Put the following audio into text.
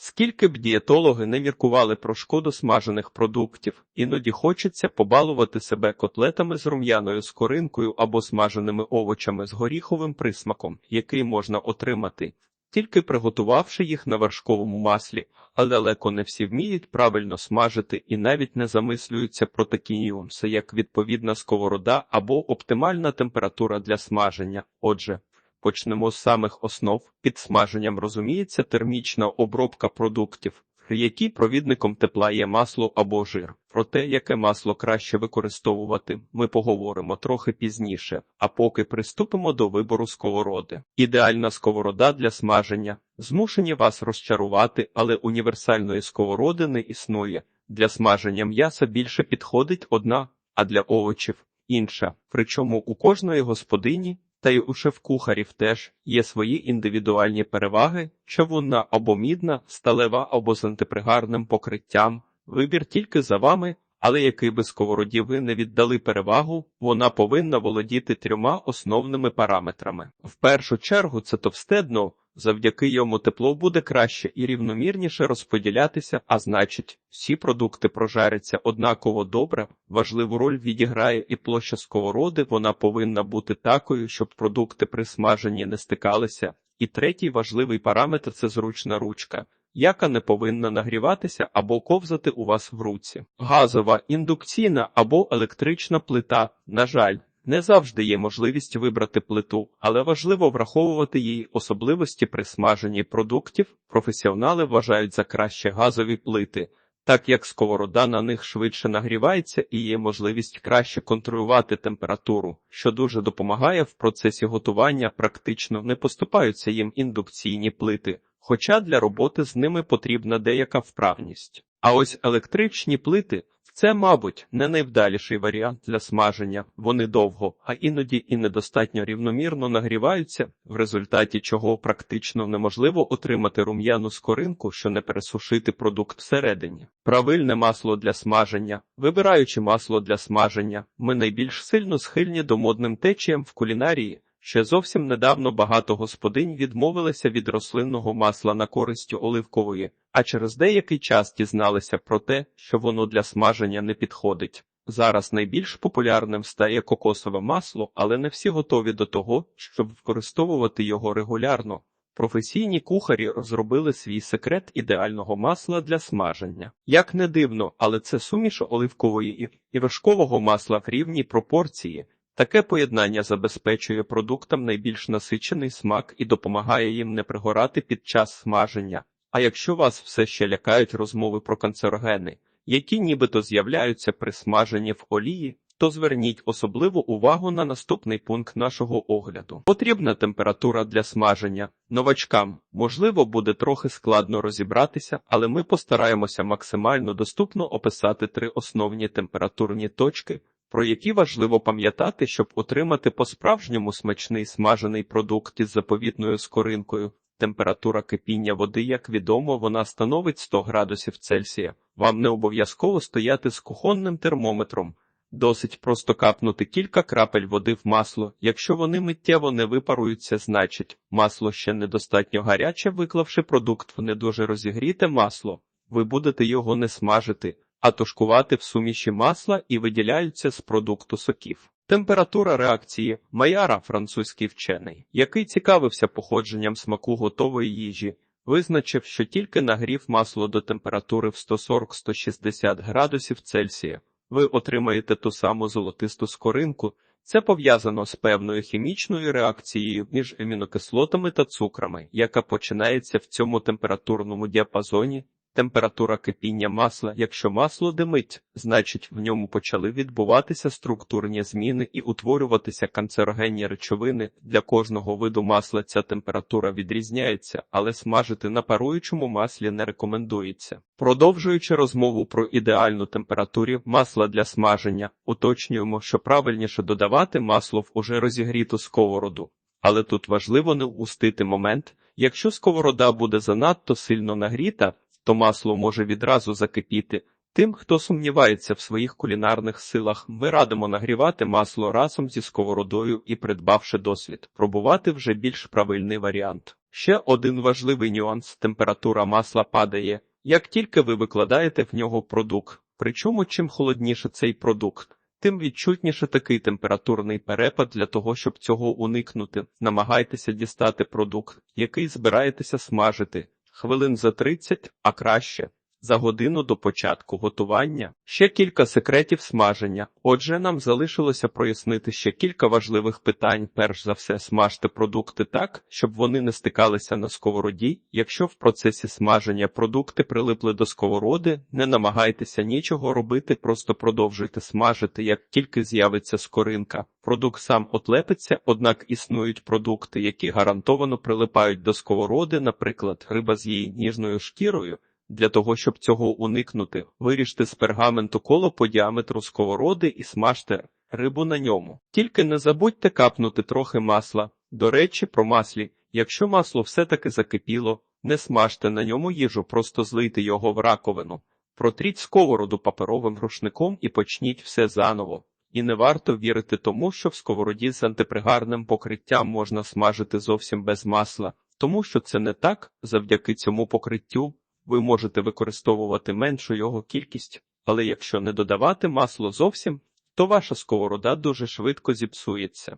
Скільки б дієтологи не міркували про шкоду смажених продуктів, іноді хочеться побалувати себе котлетами з рум'яною скоринкою або смаженими овочами з горіховим присмаком, який можна отримати, тільки приготувавши їх на вершковому маслі, але далеко не всі вміють правильно смажити і навіть не замислюються про такі нюанси, як відповідна сковорода або оптимальна температура для смаження. Отже, Почнемо з самих основ. Під смаженням розуміється термічна обробка продуктів, в якій провідником тепла є масло або жир. Про те, яке масло краще використовувати, ми поговоримо трохи пізніше, а поки приступимо до вибору сковороди. Ідеальна сковорода для смаження. Змушені вас розчарувати, але універсальної сковороди не існує. Для смаження м'яса більше підходить одна, а для овочів інша. Причому у кожної господині та й у шеф-кухарів теж є свої індивідуальні переваги, чавунна або мідна, сталева або з антипригарним покриттям. Вибір тільки за вами, але який би сковороді ви не віддали перевагу, вона повинна володіти трьома основними параметрами. В першу чергу це товсте дно, завдяки йому тепло буде краще і рівномірніше розподілятися, а значить, всі продукти прожаряться однаково добре. Важливу роль відіграє і площа сковороди, вона повинна бути такою, щоб продукти при смаженні не стикалися. І третій важливий параметр це зручна ручка. Яка не повинна нагріватися або ковзати у вас в руці. Газова, індукційна або електрична плита, на жаль, не завжди є можливість вибрати плиту, але важливо враховувати її особливості при смаженні продуктів. Професіонали вважають за краще газові плити, так як сковорода на них швидше нагрівається і є можливість краще контролювати температуру, що дуже допомагає в процесі готування, практично не поступаються їм індукційні плити, хоча для роботи з ними потрібна деяка вправність. А ось електричні плити це, мабуть, не найвдаліший варіант для смаження. Вони довго, а іноді і недостатньо рівномірно нагріваються, в результаті чого практично неможливо отримати рум'яну скоринку, що не пересушити продукт всередині. Правильне масло для смаження. Вибираючи масло для смаження, ми найбільш сильно схильні до модним течіям в кулінарії. Ще зовсім недавно багато господинь відмовилися від рослинного масла на користь оливкової, а через деякий час дізналися про те, що воно для смаження не підходить. Зараз найбільш популярним стає кокосове масло, але не всі готові до того, щоб використовувати його регулярно. Професійні кухарі розробили свій секрет ідеального масла для смаження. Як не дивно, але це суміш оливкової і вершкового масла в рівній пропорції. Таке поєднання забезпечує продуктам найбільш насичений смак і допомагає їм не пригорати під час смаження. А якщо вас все ще лякають розмови про канцерогени, які нібито з'являються при смаженні в олії, то зверніть особливу увагу на наступний пункт нашого огляду. Потрібна температура для смаження. Новачкам, можливо, буде трохи складно розібратися, але ми постараємося максимально доступно описати три основні температурні точки, про які важливо пам'ятати, щоб отримати по-справжньому смачний смажений продукт із заповітною скоринкою. Температура кипіння води, як відомо, вона становить 100 градусів Цельсія. Вам не обов'язково стояти з кухонним термометром. Досить просто капнути кілька крапель води в масло. Якщо вони миттєво не випаруються, значить масло ще недостатньо гаряче, виклавши продукт в не дуже розігріте масло. Ви будете його не смажити, а тушкувати в суміші масла і виділяються з продукту соків. Температура реакції Майяра, французький вчений, який цікавився походженням смаку готової їжі, визначив, що тільки нагрів масло до температури в 140-160 градусів Цельсія, ви отримаєте ту саму золотисту скоринку. Це пов'язано з певною хімічною реакцією між амінокислотами та цукрами, яка починається в цьому температурному діапазоні. Температура кипіння масла. Якщо масло димить, значить в ньому почали відбуватися структурні зміни і утворюватися канцерогенні речовини. Для кожного виду масла ця температура відрізняється, але смажити на паруючому маслі не рекомендується. Продовжуючи розмову про ідеальну температуру масла для смаження, уточнюємо, що правильніше додавати масло в уже розігріту сковороду. Але тут важливо не впустити момент, якщо сковорода буде занадто сильно нагріта, то масло може відразу закипіти, Тим, хто сумнівається в своїх кулінарних силах, ми радимо нагрівати масло разом зі сковородою і, придбавши досвід, пробувати вже більш правильний варіант. Ще один важливий нюанс: температура масла падає, як тільки ви викладаєте в нього продукт. Причому чим холодніше цей продукт, тим відчутніше такий температурний перепад для того, щоб цього уникнути. Намагайтеся дістати продукт, який збираєтеся смажити, хвилин за 30, а краще за годину до початку готування. Ще кілька секретів смаження. Отже, нам залишилося прояснити ще кілька важливих питань. Перш за все, смажте продукти так, щоб вони не стикалися на сковороді. Якщо в процесі смаження продукти прилипли до сковороди, не намагайтеся нічого робити, просто продовжуйте смажити, як тільки з'явиться скоринка. Продукт сам отлепиться, однак існують продукти, які гарантовано прилипають до сковороди, наприклад, риба з її ніжною шкірою. Для того, щоб цього уникнути, виріжте з пергаменту коло по діаметру сковороди і смажте рибу на ньому. Тільки не забудьте капнути трохи масла. До речі, про маслі. Якщо масло все-таки закипіло, не смажте на ньому їжу, просто злийте його в раковину. Протріть сковороду паперовим рушником і почніть все заново. І не варто вірити тому, що в сковороді з антипригарним покриттям можна смажити зовсім без масла, тому що це не так, завдяки цьому покриттю ви можете використовувати меншу його кількість, але якщо не додавати масло зовсім, то ваша сковорода дуже швидко зіпсується.